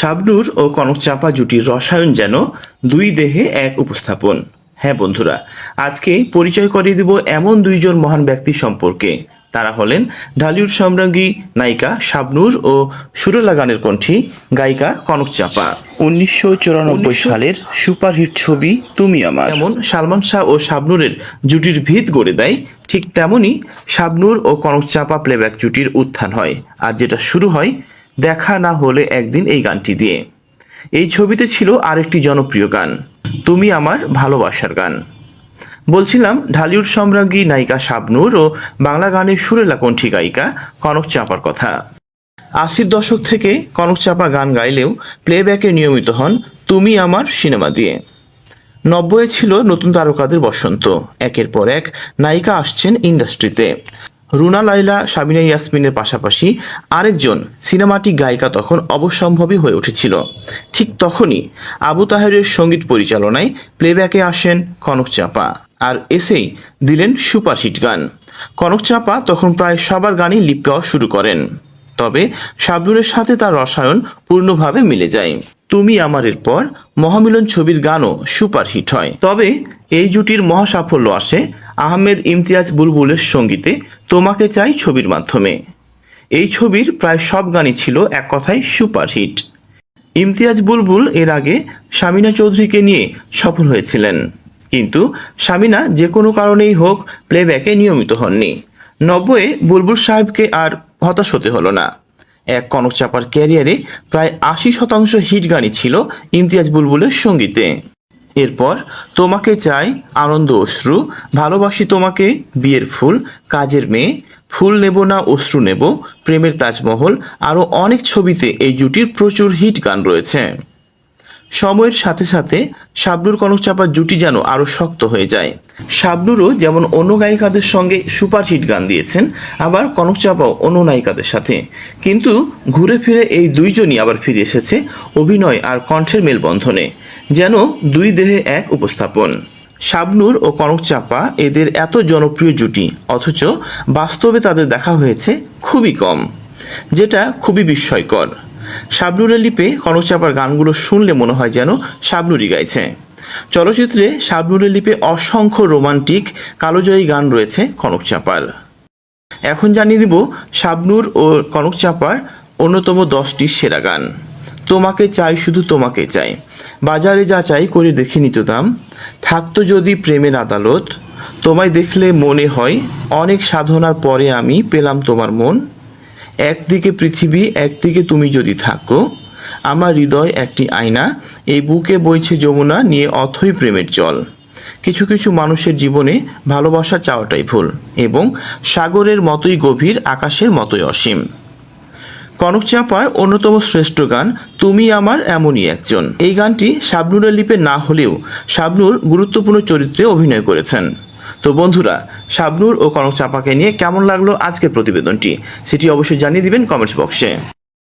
শাবনূর ও কনক চাপা জুটির রসায়ন যেন দুই দেহে এক উপস্থাপন। হ্যাঁ বন্ধুরা আজকে পরিচয় করিয়ে দিব এমন দুইজন মহান ব্যক্তি সম্পর্কে। তারা হলেন ঢালিউড সম্রাজ্ঞী নায়িকা শাবনূর ও সুরলা গানের কণ্ঠী গায়িকা কনক চাপা উনিশশো চুরানব্বই সালের সুপারহিট ছবি তুমি আমার। যেমন সালমান শাহ ও শাবনূরের জুটির ভিত গড়ে দেয় ঠিক তেমনই শাবনূর ও কনক চাপা প্লেব্যাক জুটির উত্থান হয়। আর যেটা শুরু হয় দেখা না হলে একদিন এই গানটি দিয়ে। এই ছবিতে ছিল আরেকটি জনপ্রিয় গান, তুমি আমার ভালোবাসার গান। বলছিলাম, ঢালিউড সম্রাজ্ঞী নায়িকা শাবনূর ও বাংলা গানের সুরেলা কণ্ঠী গায়িকা কনক চাপার কথা। আশির দশক থেকে কনক চাপা গান গাইলেও প্লেব্যাকে নিয়মিত হন তুমি আমার সিনেমা দিয়ে। নব্বইয়ে ছিল নতুন তারকাদের বসন্ত। একের পর এক নায়িকা আসছেন ইন্ডাস্ট্রিতে রুনা লাইলা সাবিনা ইয়াসমিনের পাশাপাশি আরেকজন সিনেমাটিক গায়িকা তখন অবসম্ভবই হয়ে উঠেছিল। ঠিক তখনই আবু তাহেরের সংগীত পরিচালনায় প্লেব্যাকে আসেন কনক চাপা আর এসেই দিলেন সুপারহিট গান। কনক চাপা তখন প্রায় সবার গানই লিপ গাওয়া শুরু করেন। তবে শাবনুরের সাথে তার রসায়ন পূর্ণভাবে মিলে যায়। তুমি আমারের পর মহামিলন ছবির গানও সুপারহিট হয়। তবে এই জুটির মহাসাফল্য আসে আহমেদ ইমতিয়াজ বুলবুলের সঙ্গীতে তোমাকে চাই ছবির মাধ্যমে। এই ছবির প্রায় সব গানই ছিল এক কথায় সুপারহিট। ইমতিয়াজ বুলবুল এর আগে শামিনা চৌধুরীকে নিয়ে সফল হয়েছিলেন। কিন্তু শামিনা যে কোনো কারণেই হোক প্লেব্যাকে নিয়মিত হননি। নব্বইয়ে বুলবুল সাহেবকে আর হতাশ হতে হলো না। এক কনক চাপার ক্যারিয়ারে প্রায় আশি শতাংশ হিট গানই ছিল ইমতিয়াজ বুলবুলের সঙ্গীতে। এরপর তোমাকে চাই আনন্দ অশ্রু, ভালোবাসি তোমাকে বিয়ের ফুল, কাজের মেয়ে, ফুল নেব না অশ্রু নেব, প্রেমের তাজমহল আরও অনেক ছবিতে এই জুটির প্রচুর হিট গান রয়েছে। সময়ের সাথে সাথে শাবনুর কনক চাপার জুটি যেন আরও শক্ত হয়ে যায়। শাবনুরও যেমন অন্য গায়িকাদের সঙ্গে সুপারহিট গান দিয়েছেন, আবার কনক চাপাও অন্য নায়িকাদের সাথে। কিন্তু ঘুরে ফিরে এই দুইজনই আবার ফিরে এসেছে অভিনয় আর কণ্ঠের মেলবন্ধনে, যেন দুই দেহে এক উপস্থাপন। শাবনুর ও কনক চাপা এদের এত জনপ্রিয় জুটি, অথচ বাস্তবে তাদের দেখা হয়েছে খুবই কম, যেটা খুবই বিস্ময়কর। শাবনুরের লিপে কনক চাপার গানগুলো শুনলে মনে হয় যেন শাবনুরই গাইছে। চলচ্চিত্রে শাবনুরের লিপে অসংখ্য রোমান্টিক কালোজয়ী গান রয়েছে কনক চাপার। এখন জানিয়ে দিব শাবনুর ও কনক চাপার অন্যতম দশটি সেরা গান। তোমাকে চাই, শুধু তোমাকে চাই। বাজারে যা চাই করে দেখে নিত দাম। থাকতো যদি প্রেমের আদালত, তোমায় দেখলে মনে হয় অনেক সাধনার পরে আমি পেলাম তোমার মন। একদিকে পৃথিবী, একদিকে তুমি যদি থাকো, আমার হৃদয় একটি আয়না, এই বুকে বইছে যমুনা, নিয়ে অথই প্রেমের জল। কিছু কিছু মানুষের জীবনে ভালোবাসা চাওয়াটাই ভুল, এবং সাগরের মতোই গভীর, আকাশের মতোই অসীম। কনক চাপার অন্যতম শ্রেষ্ঠ গান, তুমি আমার এমনই একজন। এই গানটি শাবনুরের লিপে না হলেও শাবনুর গুরুত্বপূর্ণ চরিত্রে অভিনয় করেছেন। তো বন্ধুরা, শাবনুর ও কনক চাপাকে নিয়ে কেমন লাগল আজকের প্রতিবেদনটি? সেটি অবশ্যই জানিয়ে দিবেন কমেন্টস বক্সে।